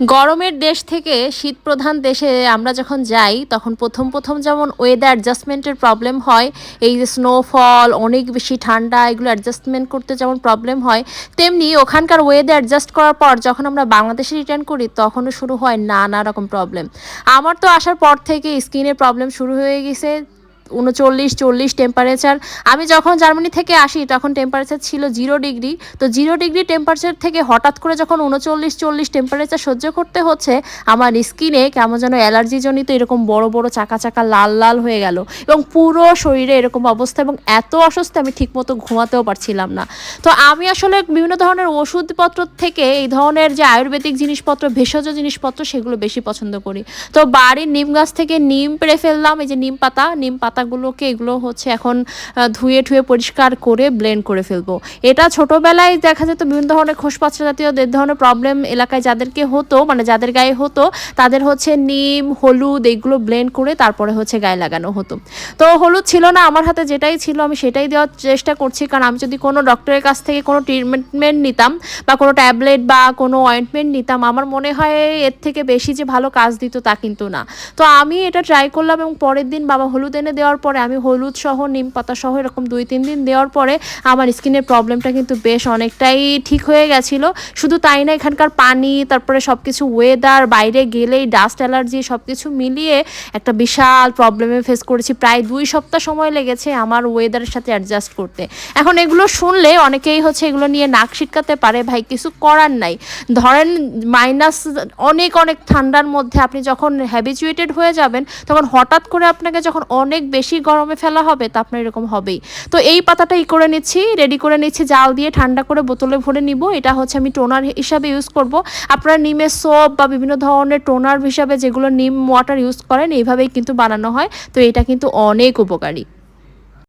গরমের দেশ থেকে শীত প্রধান দেশে আমরা যখন যাই, তখন প্রথম প্রথম যেমন ওয়েদার অ্যাডজাস্টমেন্টের প্রবলেম হয়, এই যে স্নোফল অনেক বেশি ঠান্ডা, এগুলো অ্যাডজাস্টমেন্ট করতে যেমন প্রবলেম হয়, তেমনি ওখানকার ওয়েদার অ্যাডজাস্ট করার পর যখন আমরা বাংলাদেশে রিটার্ন করি, তখনও শুরু হয় নানা রকম প্রবলেম আমার তো আসার পর থেকে স্কিনের প্রবলেম শুরু হয়ে গেছে উনচল্লিশ, চল্লিশ টেম্পারেচার আমি যখন জার্মানি থেকে আসি, তখন টেম্পারেচার ছিল জিরো ডিগ্রি তো জিরো ডিগ্রি টেম্পারেচার থেকে হঠাৎ করে যখন উনচল্লিশ, চল্লিশ টেম্পারেচার সহ্য করতে হচ্ছে, আমার স্কিনে কেমন যেন অ্যালার্জিজনিত এরকম বড় বড়, চাকা চাকা, লাল লাল হয়ে গেল। এবং পুরো শরীরে এরকম অবস্থা এবং এত অসুস্থ আমি ঠিকমতো ঘুমাতেও পারছিলাম না। তো আমি আসলে বিভিন্ন ধরনের ওষুধপত্র থেকে এই ধরনের যে আয়ুর্বেদিক জিনিসপত্র, ভেষজ জিনিসপত্র, সেগুলো বেশি পছন্দ করি। তো বাড়ির নিম গাছ থেকে নিম পেড়ে ফেললাম, এই যে নিম পাতা, নিম পাতাগুলোকে এগুলো হচ্ছে এখন ধুয়ে ঠুয়ে পরিষ্কার করে ব্লেন্ড করে ফেলব। এটা ছোটোবেলায় দেখা যেত বিভিন্ন ধরনের খোসপাত্র জাতীয় ধরনের প্রবলেম এলাকায় যাদেরকে হতো মানে যাদের গায়ে হতো, তাদের হচ্ছে নিম, হলুদ এগুলো ব্লেন্ড করে তারপরে হচ্ছে গায়ে লাগানো হতো। তো হলুদ ছিল না, আমার হাতে যেটাই ছিল আমি সেটাই দেওয়ার চেষ্টা করছি, কারণ আমি যদি কোনো ডক্টরের কাছ থেকে কোনো ট্রিটমেন্ট নিতাম বা কোনো ট্যাবলেট বা কোনো অয়েন্টমেন্ট নিতাম, আমার মনে হয় এর থেকে বেশি যে ভালো কাজ দিত তা কিন্তু না। তো আমি এটা ট্রাই করলাম এবং পরের দিন বাবা হলুদ এনে দেওয়ার পরে আমি হলুদ সহ, নিম পাতা সহ এরকম দুই, তিন দিন দেওয়ার পরে আমার স্কিনের প্রবলেমটা কিন্তু বেশ অনেকটাই ঠিক হয়ে গেছিল। শুধু তাই না, এখানকার পানি, তারপরে সব কিছু ওয়েদার বাইরে গেলেই ডাস্ট অ্যালার্জি সব কিছু মিলিয়ে একটা বিশাল প্রবলেমে ফেস করেছি। প্রায় দুই সপ্তাহ সময় লেগেছে আমার ওয়েদারের সাথে অ্যাডজাস্ট করতে। এখন এগুলো শুনলে অনেকেই হচ্ছে এগুলো নিয়ে নাক শিটকাতে পারে, ভাই, কিছু করার নাই। ধরেন মাইনাস অনেক অনেক ঠান্ডার মধ্যে আপনি যখন হ্যাবিচুয়েটেড হয়ে যাবেন, তখন হঠাৎ করে আপনাকে যখন অনেক বেশি গরমে ফেলা হবে, তা আপনার এরকম হবেই। তো এই পাতাটা ই করে নিচ্ছি রেডি করে নিচ্ছি, জাল দিয়ে ঠান্ডা করে বোতলে ভরে নিব। এটা হচ্ছে আমি টোনার হিসাবে ইউজ করব। আপনারা নিমের সোপ বা বিভিন্ন ধরনের টোনার হিসাবে যেগুলো নিম ওয়াটার ইউজ করেন, এইভাবেই কিন্তু বানানো হয়। তো এটা কিন্তু অনেক উপকারী।